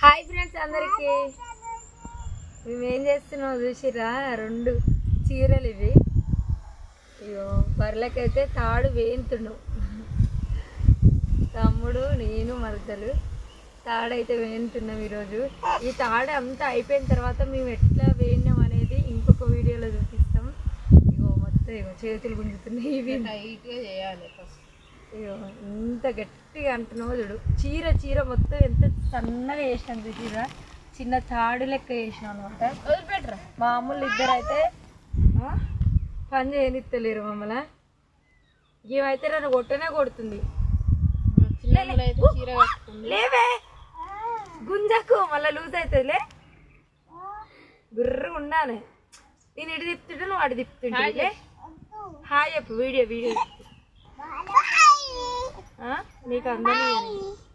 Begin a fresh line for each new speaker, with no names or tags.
Hi friends అందరికి. మేము ఏం చేస్తున్నాం చూసిరా రెండు చీరలు ఇవి. అయ్యో బర్రెలకైతే తాడు వేయింతున్నాం తమ్ముడు నేను మరదలు తాడైతే వేయింతున్నాం ఈరోజు. ఈ తాడు అంతా అయిపోయిన తర్వాత మేము ఎట్లా వేయినాం అనేది ఇంకొక వీడియోలో చూపిస్తాం. ఇగో మొత్తం ఇగో చేతులు గుంజుతున్నాయి ఇవి.
టైట్గా చేయాలి ఫస్ట్.
అయ్యో ఎంత గట్టిగా అంటున్నావు చూడు. చీర చీర మొత్తం ఎంత సన్నగా వేసినాం చీర చిన్న తాడు లెక్క వేసినాం అనమాట
వదిలిపెట్టరా?
మామూలు ఇద్దరు అయితే పని చేయనిత్తలేరు మమ్మల్ని. ఇవైతే నన్ను కొట్టనే కొడుతుంది. లేవే. గుంజకు మళ్ళీ లూజ్ అవుతుందిలే గుర్ర ఉండాలి. నేను ఇటు తిప్పుతుంటే నువ్వు అటు తిప్పుతుంటే హాయ్ చెప్పు వీడియో వీడియో. 你讲的呢？